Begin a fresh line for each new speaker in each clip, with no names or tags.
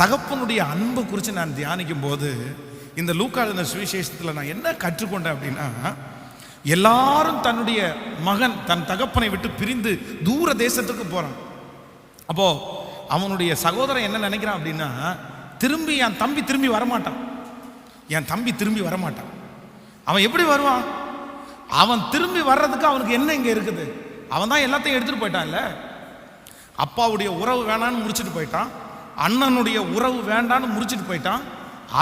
தகப்பனுடைய அன்பை குறித்து நான் தியானிக்கும் போது இந்த லூக்காளுன சுவிசேஷத்தில் நான் என்ன கற்றுக்கொண்டேன் அப்படின்னா எல்லாரும் தன்னுடைய மகன் தன் தகப்பனை விட்டு பிரிந்து தூர தேசத்துக்கு போகிறான் அப்போ அவனுடைய சகோதரன் என்ன நினைக்கிறான் அப்படின்னா திரும்பி என் தம்பி திரும்பி வரமாட்டான். என் தம்பி திரும்பி வரமாட்டான். அவன் எப்படி வருவான்? அவன் திரும்பி வர்றதுக்கு அவனுக்கு என்ன இங்கே இருக்குது? அவன் தான் எல்லாத்தையும் எடுத்துகிட்டு போயிட்டான்ல? அப்பாவுடைய உறவு வேணான்னு முடிச்சுட்டு போயிட்டான். அண்ணனுடைய உறவு வேண்டான்னு முடிச்சுட்டு போயிட்டான்.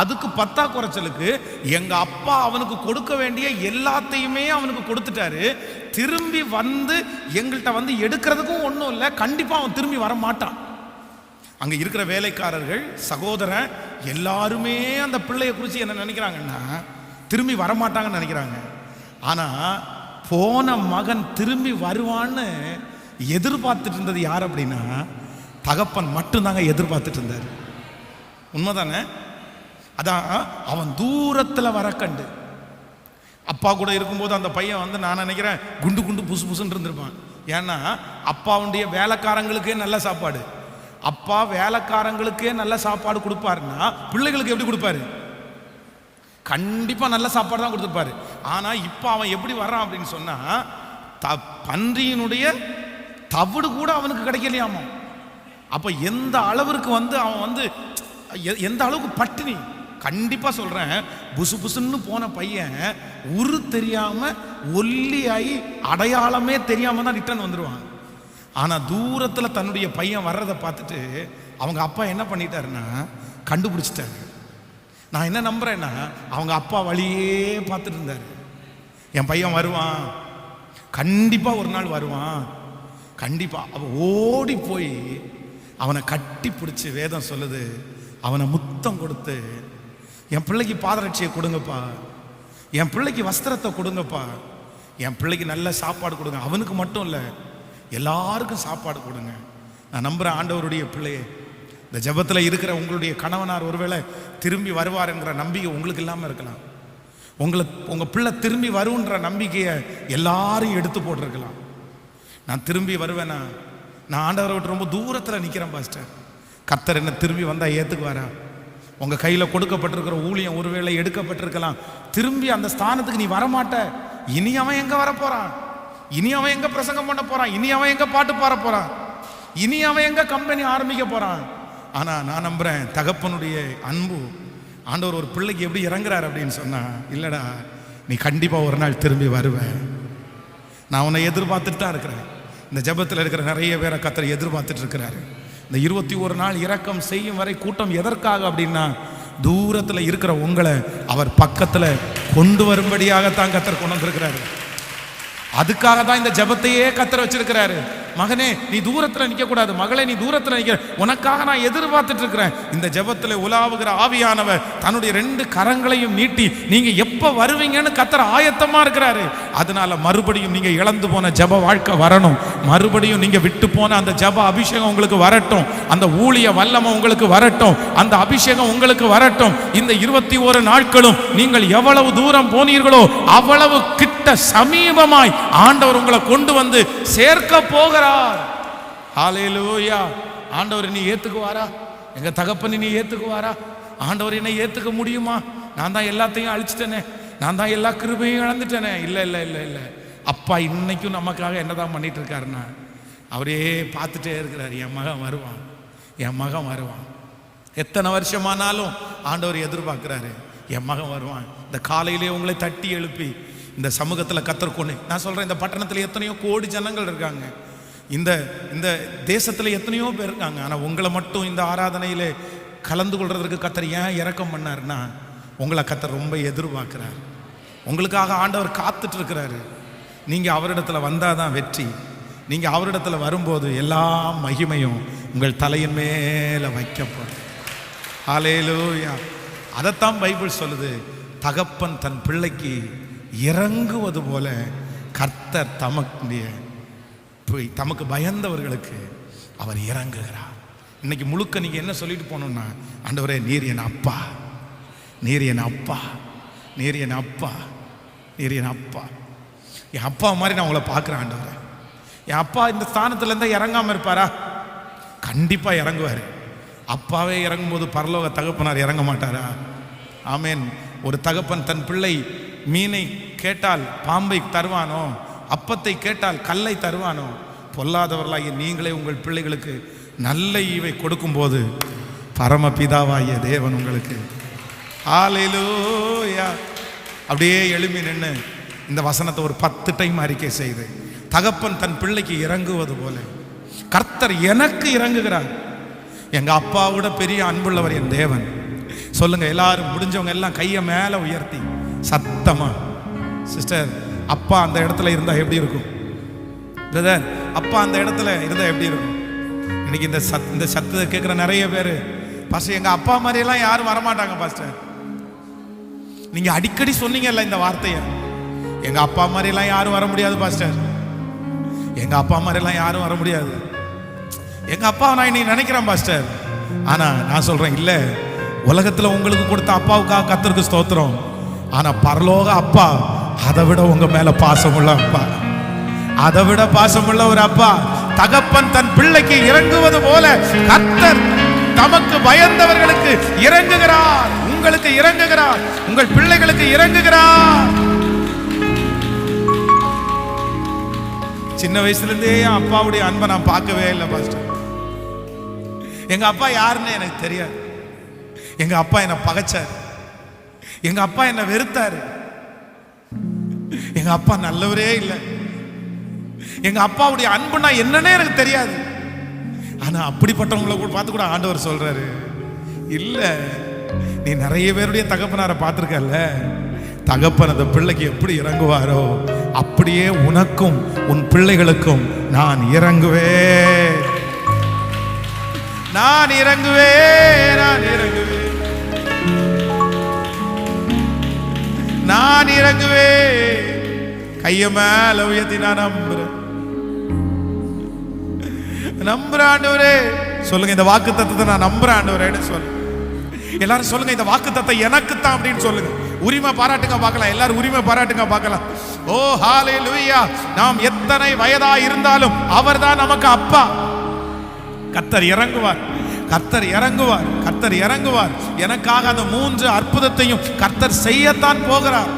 அதுக்கு பத்தா குறைச்சலுக்கு எங்க அப்பா அவனுக்கு கொடுக்க வேண்டிய எல்லாத்தையுமே அவனுக்கு கொடுத்துட்டாரு. திரும்பி வந்து எங்கள்கிட்ட வந்து எடுக்கிறதுக்கும் ஒன்றும் இல்லை கண்டிப்பாக அவன் திரும்பி வர மாட்டான். அங்கே இருக்கிற வேலைக்காரர்கள் சகோதரன் எல்லாருமே அந்த பிள்ளையை குறித்து என்ன நினைக்கிறாங்கன்னா திரும்பி வரமாட்டாங்கன்னு நினைக்கிறாங்க. ஆனால் போன மகன் திரும்பி வருவான்னு எதிர்பார்த்துட்டு இருந்தது யார் அப்படின்னா தகப்பன் மட்டும்தாங்க எதிர்பார்த்துட்டு இருந்தார். உண்மைதானே? அதான் அவன் தூரத்தில் வர கண்டு. அப்பா கூட இருக்கும்போது அந்த பையன் வந்து நான் நினைக்கிறேன் குண்டு குண்டு புசு புசுன்னு இருந்திருப்பான். ஏன்னா அப்பாவுடைய வேலைக்காரங்களுக்கே நல்ல சாப்பாடு. அப்பா வேலைக்காரங்களுக்கே நல்ல சாப்பாடு கொடுப்பாருன்னா பிள்ளைகளுக்கு எப்படி கொடுப்பாரு? கண்டிப்பாக நல்ல சாப்பாடு தான் கொடுத்துருப்பாரு. ஆனால் இப்போ அவன் எப்படி வர்றான் அப்படின்னு சொன்னால் த பன்றியினுடைய தவிடு கூட அவனுக்கு கிடைக்கலையாமா அப்போ எந்த அளவிற்கு வந்து அவன் வந்து எ- எந்த அளவுக்கு பட்டினி? கண்டிப்பாக சொல்கிறேன் புசு புசுன்னு போன பையன் உரு தெரியாம ஒல்லியாகி அடையாளமே தெரியாமல் தான் ரிட்டர்ன் வந்துடுவான் ஆனால் தூரத்தில் தன்னுடைய பையன் வர்றதை பார்த்துட்டு அவங்க அப்பா என்ன பண்ணிட்டாருன்னா கண்டுபிடிச்சிட்டாரு. நான் என்ன நம்புறேன்னா அவங்க அப்பா வழியே பார்த்துட்டு இருந்தாரு. என் பையன் வருவான். கண்டிப்பாக ஒரு நாள் வருவான். கண்டிப்பாக அவன் ஓடி போய் அவனை கட்டி பிடிச்சி வேதம் சொல்லுது. அவனை முத்தம் கொடுத்து என் பிள்ளைக்கு பாதரட்சியை கொடுங்கப்பா. என் பிள்ளைக்கு வஸ்திரத்தை கொடுங்கப்பா. என் பிள்ளைக்கு நல்ல சாப்பாடு கொடுங்க. அவனுக்கு மட்டும் இல்லை எல்லாருக்கும் சாப்பாடு கொடுங்க. நான் நம்புகிற ஆண்டவருடைய பிள்ளையே இந்த ஜெபத்தில் இருக்கிற உங்களுடைய கணவனார் ஒருவேளை திரும்பி வருவாருங்கிற நம்பிக்கை உங்களுக்கு இல்லாமல் இருக்கலாம். உங்களை உங்கள் பிள்ளை திரும்பி வருன்ற நம்பிக்கையை எல்லாரும் எடுத்து போட்டிருக்கலாம். நான் திரும்பி வருவேனா? நான் ஆண்டவரை விட்டு ரொம்ப தூரத்தில் நிற்கிறேன் பாஸ்டர். கத்தர் என்ன திரும்பி வந்தால் ஏற்றுக்குவாரா உங்கள் கையில் கொடுக்கப்பட்டிருக்கிற ஊழியம் ஒருவேளை எடுக்கப்பட்டிருக்கலாம். திரும்பி அந்த ஸ்தானத்துக்கு நீ வரமாட்ட. இனி அவன் எங்கே வரப்போகிறான் இனி அவன் எங்கே பிரசங்கம் பண்ண போறான்? இனி அவன் எங்கே பாட்டு பாட போகிறான் இனி அவன் எங்கே கம்பெனி ஆரம்பிக்க போகிறான் ஆனால் நான் நம்புகிறேன் தகப்பனுடைய அன்பு ஆண்டவர் ஒரு பிள்ளைக்கு எப்படி இறங்குறாரு அப்படின்னு சொன்னான் இல்லைடா நீ கண்டிப்பாக ஒரு நாள் திரும்பி வருவேன். நான் உன்னை எதிர்பார்த்துட்டு தான் இருக்கிறேன். இந்த ஜெபத்தில் இருக்கிற நிறைய பேரை கத்தரை எதிர்பார்த்துட்டு இருக்கிறாரு இந்த இருபத்தி ஒரு நாள் இறக்கம் செய்யும் வரை கூட்டம் எதற்காக அப்படின்னா தூரத்தில் இருக்கிற உங்களை அவர் பக்கத்தில் கொண்டு வரும்படியாகத்தான் கத்தர் கொண்டு வந்திருக்கிறாரு. அதுக்காக தான் இந்த ஜெபத்தையே கத்தரை வச்சிருக்கிறாரு. மகனே நீ தூரத்தில் நிற்கக்கூடாது மகளே நீ தூரத்தில் நிற்கிற உனக்காக நான் எதிர்பார்த்துட்டு இருக்கிறேன் இந்த ஜபத்தில் உலாவுகிற ஆவியானவர் தன்னுடைய ரெண்டு கரங்களையும் நீட்டி நீங்கள் எப்போ வருவீங்கன்னு கத்துற ஆயத்தமாக இருக்கிறாரு. அதனால மறுபடியும் நீங்கள் இழந்து போன ஜெப வாழ்க்கை வரணும். மறுபடியும் நீங்கள் விட்டு போன அந்த ஜெப அபிஷேகம் உங்களுக்கு வரட்டும். அந்த ஊழிய வல்லமை உங்களுக்கு வரட்டும். அந்த அபிஷேகம் உங்களுக்கு வரட்டும். இந்த இருபத்தி ஒரு நாட்களும் நீங்கள் எவ்வளவு தூரம் போனீர்களோ அவ்வளவு கிட்ட சமீபமாய் ஆண்டவர் உங்களை கொண்டு வந்து சேர்க்க போகிறார் ஹalleluya. ஆண்டவர் நீ ஏத்துக்குவாரா? எங்க தகப்பனை நீ ஏத்துக்குவாரா? ஆண்டவர் என்னை ஏத்துக்க முடியுமா? நான் தான் எல்லாத்தையும் அழிச்சிட்டேனே. நான் தான் எல்லா கிருபையும் இழந்துட்டேனே. இல்லை இல்லை இல்லை இல்லை. அப்பா இன்னைக்கும் நமக்காக என்னதான் பண்ணிட்டு இருக்காருன்னா அவரே பார்த்துட்டே இருக்கிறார். என் மகன் வருவான். என் மகன் வருவான். எத்தனை வருஷமானாலும் ஆண்டவர் எதிர்பார்க்குறாரு. என் மகன் வருவான். இந்த காலையிலே உங்களை தட்டி எழுப்பி இந்த சமூகத்தில் கத்தர் கொண்டு நான் சொல்கிறேன் இந்த பட்டணத்தில் எத்தனையோ கோடி ஜனங்கள் இருக்காங்க. இந்த இந்த தேசத்தில் எத்தனையோ பேர் இருக்காங்க. ஆனால் உங்களை மட்டும் இந்த ஆராதனையில் கலந்து கொள்றதுக்கு கத்தர் ஏன் இறக்கம் பண்ணாருன்னா உங்களை கத்தர் ரொம்ப எதிர்பார்க்குறார். உங்களுக்காக ஆண்டவர் காத்துட்டு இருக்கிறாரு அவரிடத்தில் அவரிடத்துல வந்தாதான் வெற்றி. நீங்கள் அவரிடத்துல வரும்போது எல்லா மகிமையும் உங்கள் தலையின் மேலே வைக்கப்படும். ஆலேலூயா அதைத்தான் பைபிள் சொல்லுது. தகப்பன் தன் பிள்ளைக்கு இறங்குவது போல கர்த்தர் தமக்குடைய போய் தமக்கு பயந்தவர்களுக்கு அவர் இறங்குகிறார். இன்னைக்கு முழுக்க நீங்க என்ன சொல்லிட்டு போனோம்னா ஆண்டவரே நீர் என் அப்பா. நீர் என் அப்பா. நீர் என் அப்பா. நீர் என் அப்பா. என் அப்பா மாதிரி நான் உங்களை பார்க்குறேன் ஆண்டவரே. என் அப்பா இந்த ஸ்தானத்துல இருந்தா இறங்காம இருப்பாரா? கண்டிப்பா இறங்குவாரு. அப்பாவே இறங்கும்போது பரலோக தகப்பனார் இறங்க மாட்டாரா? ஆமேன். ஒரு தகப்பன் தன் பிள்ளை மீனை கேட்டால் பாம்பை தருவானோ? அப்பத்தை கேட்டால் கல்லை தருவானோ? பொல்லாதவர்களாகிய நீங்களே உங்கள் பிள்ளைகளுக்கு நல்ல ஈவை கொடுக்கும்போது பரமபிதாவாகிய தேவன் உங்களுக்கு. ஆலையிலோயா அப்படியே எழுமி நின்று இந்த வசனத்தை ஒரு பத்து டைம் அறிக்கை செய்து தகப்பன் தன் பிள்ளைக்கு இறங்குவது போல கர்த்தர் எனக்கு இறங்குகிறார். எங்கள் அப்பாவோட பெரிய அன்புள்ளவர் என் தேவன். சொல்லுங்கள் எல்லாரும் முடிஞ்சவங்க எல்லாம் கையை மேலே உயர்த்தி சத்தமாக சிஸ்டர் அப்பா அந்த இடத்துல இருந்தால் எப்படி இருக்கும்? பிரதர் அப்பா அந்த இடத்துல இருந்தால் எப்படி இருக்கும்? இன்னைக்கு இந்த சத் இந்த சத்தத்தை கேட்குற நிறைய பேர் பாஸ்டர் எங்கள் அப்பா மாதிரியெல்லாம் யாரும் வரமாட்டாங்க பாஸ்டர் நீங்கள் அடிக்கடி சொன்னீங்கல்ல இந்த வார்த்தையை. எங்கள் அப்பா மாதிரியெல்லாம் யாரும் வர முடியாது பாஸ்டர் எங்கள் அப்பா மாதிரியெல்லாம் யாரும் வர முடியாது. எங்கள் அப்பா நான் இன்னைக்கு நினைக்கிறேன் பாஸ்டர் ஆனால் நான் சொல்கிறேன் இல்லை. உலகத்தில் உங்களுக்கு கொடுத்த அப்பாவுக்காக கத்திருக்கு ஸ்தோத்திரம். ஆனால் பரலோக அப்பா அதை விட உங்க மேல பாசமுள்ள அப்பா. அதை விட பாசமுள்ள ஒரு அப்பா. தகப்பன் தன் பிள்ளைக்கு இறங்குவது போல கத்தர் தமக்கு பயந்தவர்களுக்கு இறங்குகிறார். உங்களுக்கு இறங்குகிறார். உங்கள் பிள்ளைகளுக்கு இறங்குகிறார். சின்ன வயசுல இருந்தே என் அப்பாவுடைய அன்பை நான் பார்க்கவே இல்லை பாஸ்டர் எங்க அப்பா யாருன்னு எனக்கு தெரியாது. எங்க அப்பா என்னை பகைச்சார். எங்க அப்பா என்னை வெறுத்தாரு. எங்க அப்பா நல்லவரே இல்லை. எங்க அப்பாவுடைய அன்புனா என்னன்னே எனக்கு தெரியாது. ஆனா அப்படிப்பட்டவங்கள கூட பார்த்து கூட ஆண்டவர் சொல்றாரு இல்ல நீ நிறைய பேருடைய தகப்பனாரை பார்த்துருக்கல்ல. தகப்பன் அந்த பிள்ளைக்கு எப்படி இறங்குவாரோ அப்படியே உனக்கும் உன் பிள்ளைகளுக்கும் நான் இறங்குவேன். நான் இறங்குவேன் நான் இறங்குவேன். நான் இறங்குவேன். கைய மேல உயர்த்தி நான் நம்புறேன். நம்புற ஆண்டவரே சொல்லுங்க இந்த வாக்கு தத்துவத்தை நான் நம்புற ஆண்டவரேன்னு சொல்லு. எல்லாரும் சொல்லுங்க இந்த வாக்கு தத்தம் எனக்கு தான் அப்படின்னு சொல்லுங்க. உரிமை பாராட்டுங்க பார்க்கலாம். எல்லாரும் உரிமை பாராட்டுங்க பார்க்கலாம். ஓ ஹாலே லூயா நாம் எத்தனை வயதா இருந்தாலும் அவர் தான் நமக்கு அப்பா. கத்தர் இறங்குவார். கர்த்தர் இறங்குவார். கர்த்தர் இறங்குவார். எனக்காக அந்த மூன்று அற்புதத்தையும் கர்த்தர் செய்யத்தான் போகிறார்.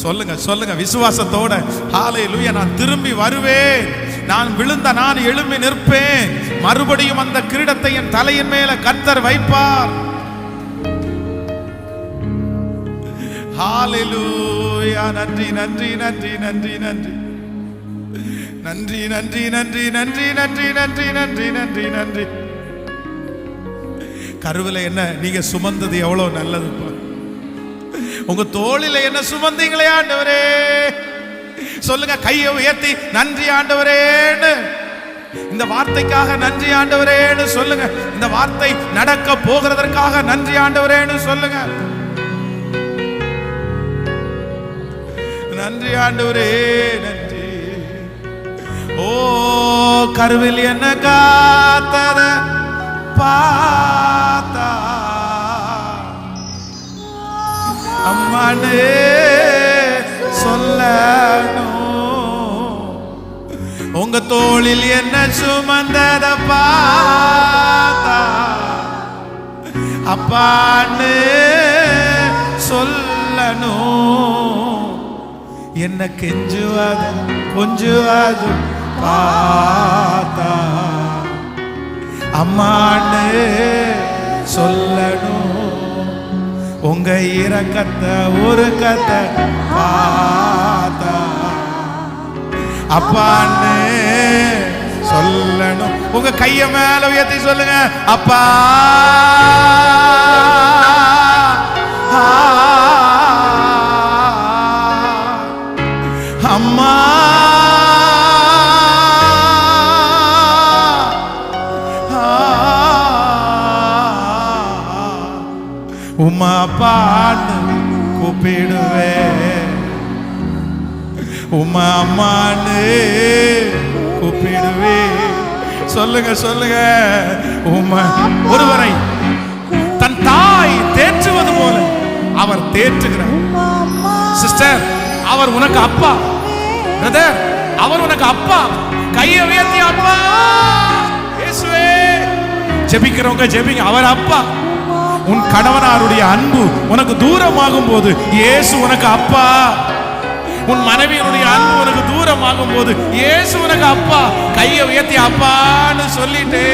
சொல்லுங்க சொல்லுங்க விசுவாசத்தோட ஹாலை லூயா நான் திரும்பி வருவேன் நான் விழுந்த நான் எழும்பி நிற்பேன் மறுபடியும் அந்த கிரீடத்தை என் தலையின் மேல கத்தர் வைப்பார் ஹalleluya நன்றி நன்றி நன்றி நன்றி நன்றி நன்றி நன்றி நன்றி நன்றி நன்றி நன்றி நன்றி நன்றி நன்றி கருவில என்ன நீங்க சுமந்தது எவ்வளவு நல்லது உங்க தோளில என்ன சுமந்தீங்களே ஆண்டவரே? சொல்லுங்க கையை உயர்த்தி நன்றி ஆண்டவரேன்னு. இந்த வார்த்தைக்காக நன்றி ஆண்டவரேன்னு சொல்லுங்க. இந்த வார்த்தை நடக்க போகிறதற்காக நன்றி ஆண்டவரேன்னு சொல்லுங்க. நன்றி ஆண்டவரே நன்றி. ஓ கருவில் என்ன காத்தத? பா உங்க தோளில் என்ன சுமந்தத பார்த்தா அப்பான்னு சொல்லணும். என்ன கெஞ்சுவாத கொஞ்சுவாது பார்த்தா. அம்மான்னு சொல்லணும். உங்க இறக்கத்தை ஒரு கத்தை பார்த்தா. அப்பான்னு சொல்லணும். உங்க கைய மேல உயர்த்தி சொல்லுங்க. அப்பா. அம்மா. உமா பான்னு கூப்பிடுவேன். உமா அம்மான்னு கூப்பிடுவேன் சொல்லுங்க சொல்லுங்க. உமா ஒருவரை தன் தாய் தேற்றுவது போல அவர் தேற்றுகிறார். சிஸ்டர் அவர் உனக்கு அப்பா. பிரதர் அவர் உனக்கு அப்பா. கையை உயர்த்தி அப்பா. இயேசுவே. ஜெபிக்கிறவங்க ஜெபிங்க. அவர் அப்பா. உன் கணவனாருடைய அன்பு உனக்கு தூரமாகும் போது இயேசு உனக்கு அப்பா. உன் மனைவியினுடைய அன்பு உனக்கு தூரமாகும் போது இயேசு உனக்கு அப்பா கையை உயர்த்தி அப்பான்னு சொல்லிட்டு.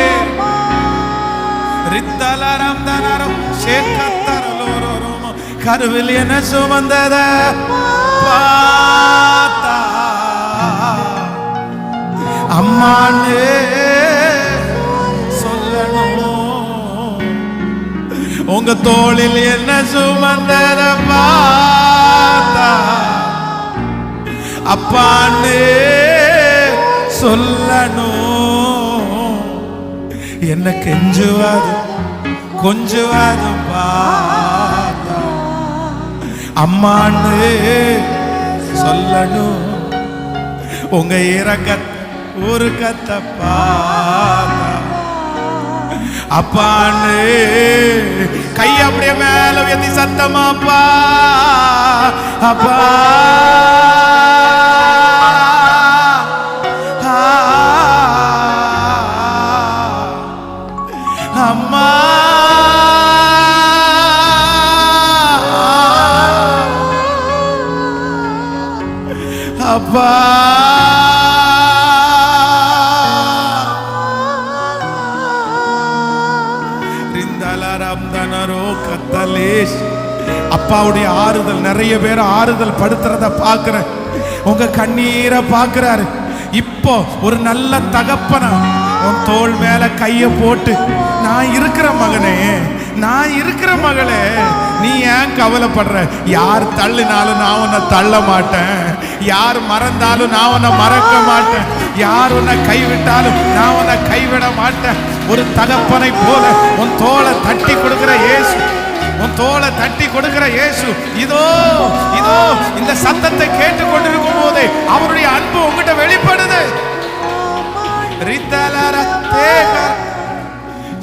ரித்தலரம் தனரம் சேக்கத்தரலோரோரோமோ கருவில் என்ன சுமந்தத? பார்த்தா. அம்மானு சொல்லணும்? உங்க தோளில் என்ன சுமந்தத? பார்த்தா. அப்பான்னு சொல்லணும். என்ன கெஞ்சுவாது கொஞ்சுவாது பார்த்தா அம்மான்னு சொல்லணும். உங்க இறக்க ஒரு கத்த பார்த்தா அப்பான்னு கை அப்படியே மேல உயர்த்தி சத்தமா அப்பா அப்பா. அப்பாவுடைய ஆறுதல் நிறைய பேர் ஆறுதல் படுத்துறத பாக்குறேன் உங்க கண்ணீரை பாக்குறாரு இப்போ ஒரு நல்ல தகப்பனா உன் தோள் மேல கைய போட்டு நான் இருக்கிற மகனே நான் இருக்கிற மகளே நீ ஏன் கவலைப்படுற? யார் தள்ளினாலும் நான் உன்னை தள்ள மாட்டேன். யார் மறந்தாலும் நான் உன்னை மறக்க மாட்டேன். யார் உன்னை கைவிட்டாலும் நான் உன்னை கைவிட மாட்டேன். ஒரு தகப்பனை போல உன் தோலை தட்டி கொடுக்கிற இயேசு உன் தோலை தட்டி கொடுக்கிற இயேசு இதோ இதோ இந்த சத்தத்தை கேட்டு கொண்டிருக்கும் போதே அவருடைய அன்பு உங்ககிட்ட வெளிப்படுது.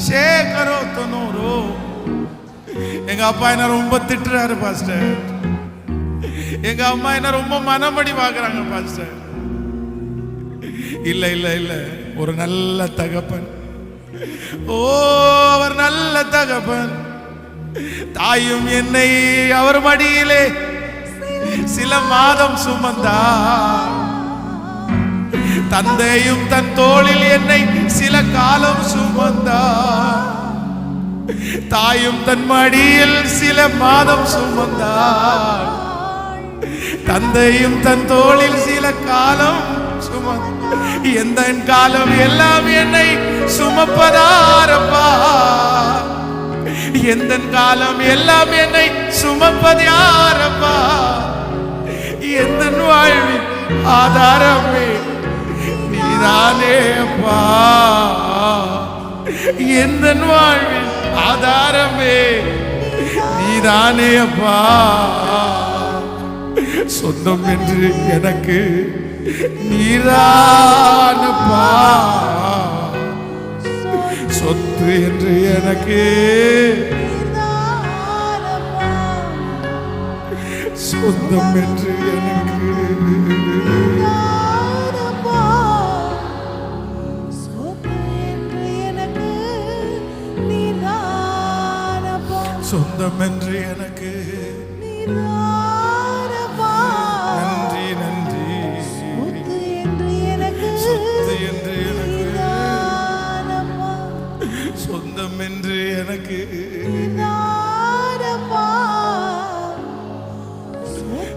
சேகரோ தொண்ணூறு. எங்க அப்பா என்ன ரொம்ப திட்டுறாரு பாஸ்டர். எங்க அம்மா என்ன ரொம்ப மனமடி பாக்குறாங்க பாஸ்டர். இல்ல இல்ல இல்ல. ஒரு நல்ல தகப்பன். ஓ அவர் நல்ல தகப்பன். தாயும் என்னை அவர் மடியிலே சில மாதம் சுமந்தா தந்தையும் தன் தோளில் என்னை சில காலம் சுமந்தா தாயும் தன் மடியில் சில மாதம் சுமந்தாள் தந்தையும் தன் தோளில் சில காலம் சுமந்த எந்த காலம் எல்லாம் என்னை சுமப்பதாரப்பா. எந்த காலம் எல்லாம் என்னை சுமப்பது யாரப்பா எந்த வாழ்வின் ஆதாரமே நீதானேப்பா. எந்த வாழ்வின் ஆதாரமே நீதானேப்பா. சொந்தம் என்று எனக்கு நீரானப்பா சொத்து என்று எனக்கு. சொந்தம் என்று எனக்கு. சொந்தம் என்று எனக்கு. நீரா எனக்கு.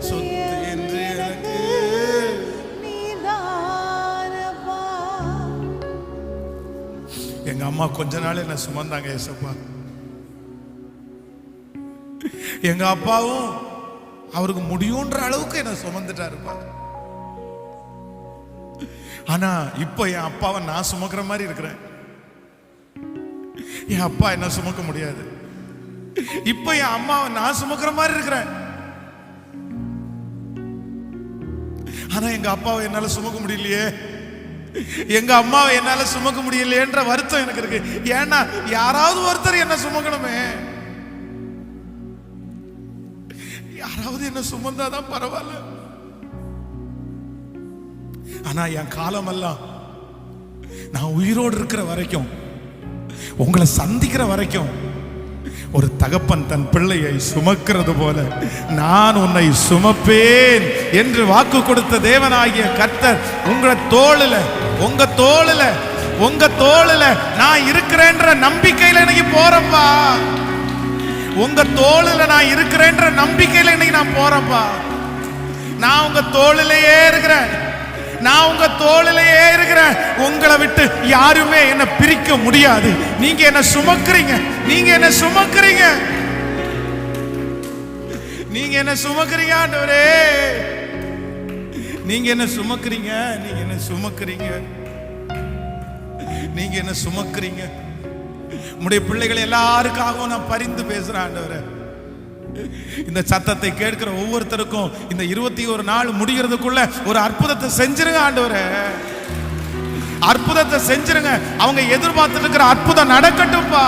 சொத்து என்று எனக்கு. எங்க அம்மா கொஞ்ச நாள் என்ன சுமந்தாங்க ஏசப்பா எங்க அப்பாவும் அவருக்கு முடியுன்ற அளவுக்கு என்ன சுமந்துட்டாருப்பா. ஆனா இப்போ என் அப்பாவை நான் சுமக்கிற மாதிரி இருக்கிறேன். என் அப்பா என்ன சுமக்க முடியாது. இப்போ என் அம்மாவை நான் சுமக்கிற மாதிரி இருக்கிறேன். ஆனா எங்க அப்பாவை என்னால சுமக்க முடியலையே. எங்க அம்மாவை என்னால சுமக்க முடியலையேன்ற வருத்தம் எனக்கு இருக்கு. ஏன்னா யாராவது ஒருத்தர் என்ன சுமக்கணுமே. யாராவது என்ன சுமந்தாதான் பரவாயில்ல. ஆனா என் காலமெல்லாம் நான் உயிரோடு இருக்கிற வரைக்கும் உங்களை சந்திக்கிற வரைக்கும் ஒரு தகப்பன் தன் பிள்ளையை சுமக்கிறது போல நான் உன்னை சுமப்பேன் என்று வாக்கு கொடுத்த தேவனாகிய கர்த்தர் உங்களை தோளில் உங்க தோளில் உங்க தோளில் நான் இருக்கிறேன்ற நம்பிக்கையில இன்னைக்கு போறப்பா. உங்க தோளில் நான் இருக்கிறேன்ற நம்பிக்கையில இன்னைக்கு நான் போறப்பா. நான் உங்க தோளிலேயே இருக்கிறேன். நான் உங்க தோளிலேயே இருக்கிறேன். உங்களை விட்டு யாருமே என்ன பிரிக்க முடியாது. நீங்க என்ன சுமக்குறீங்க. நீங்க என்ன சுமக்குறீங்க. நீங்க என்ன சுமக்குறீங்க ஆண்டவரே. நீங்க என்ன சுமக்குறீங்க. நீங்க என்ன சுமக்குறீங்க. நீங்க என்ன சுமக்குறீங்க. உடைய பிள்ளைகள் எல்லாருக்காகவும் நான் பரிந்து பேசுறேன் ஆண்டவரே. இந்த சத்தத்தை கேட்கிற ஒவ்வொருத்தருக்கும் இந்த இருபத்தி ஒரு நாள் முடிகிறதுக்குள்ள ஒரு அற்புதத்தை செஞ்சிருங்க ஆண்டவரே. அற்புதத்தை செஞ்சிருங்க. அவங்க எதிர்பார்த்துட்டு இருக்கிற அற்புதம் நடக்கட்டும்பா